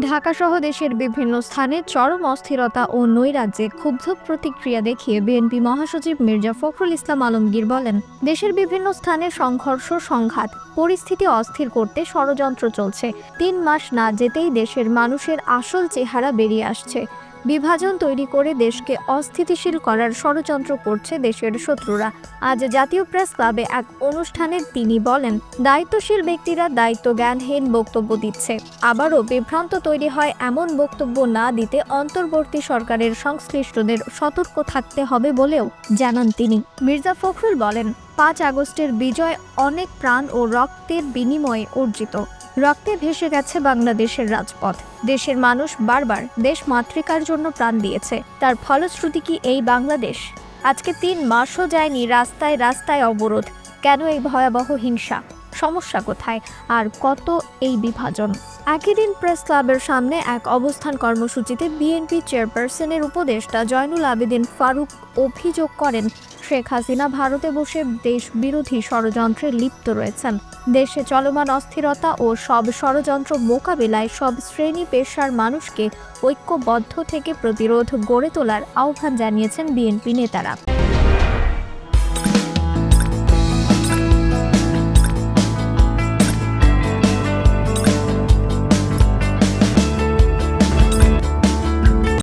ঢাকাসহ দেশের বিভিন্ন স্থানে চরম অস্থিরতা ও নৈরাজ্যে ক্ষুব্ধ প্রতিক্রিয়া দেখিয়ে বিএনপি মহাসচিব মির্জা ফখরুল ইসলাম আলমগীর বলেন, দেশের বিভিন্ন স্থানে সংঘর্ষ, সংঘাত, পরিস্থিতি অস্থির করতে ষড়যন্ত্র চলছে। তিন মাস না যেতেই দেশের মানুষের আসল চেহারা বেরিয়ে আসছে। বিভাজন তৈরি করে দেশকে অস্থিতিশীল করার ষড়যন্ত্র করছে দেশের শত্রুরা। আজ জাতীয় প্রেস ক্লাবে এক অনুষ্ঠানে তিনি বলেন, দায়িত্বশীল ব্যক্তিরা দায়িত্ব জ্ঞানহীন বক্তব্য দিচ্ছে। আবারও বিভ্রান্ত তৈরি হয় এমন বক্তব্য না দিতে অন্তর্বর্তী সরকারের সংশ্লিষ্টদের সতর্ক থাকতে হবে বলেও জানান তিনি। মির্জা ফখরুল বলেন, পাঁচ আগস্টের বিজয় অনেক প্রাণ ও রক্তের বিনিময়ে অর্জিত। রক্তে ভেসে গেছে বাংলাদেশের রাজপথ। দেশের মানুষ বারবার দেশ মাতৃকার জন্য প্রাণ দিয়েছে। তার ফলশ্রুতি কি এই বাংলাদেশ? আজকে তিন মাসও যায়নি রাস্তায় রাস্তায় অবরোধ। কেন এই ভয়াবহ হিংসা? সমস্যা কোথায়? আর কত এই বিভাজন? একই দিন প্রেস ক্লাবের সামনে এক অবস্থান কর্মসূচিতে বিএনপি চেয়ারপারসনের উপদেষ্টা জয়নুল আবেদিন ফারুক অভিযোগ করেন শেখ হাসিনা ভারতে বসে দেশ বিরোধী ষড়যন্ত্রে লিপ্ত রয়েছেন। দেশে চলমান অস্থিরতা ও সব ষড়যন্ত্র মোকাবেলায় সব শ্রেণি পেশার মানুষকে ঐক্যবদ্ধ থেকে প্রতিরোধ গড়ে তোলার আহ্বান জানিয়েছেন বিএনপি নেতারা।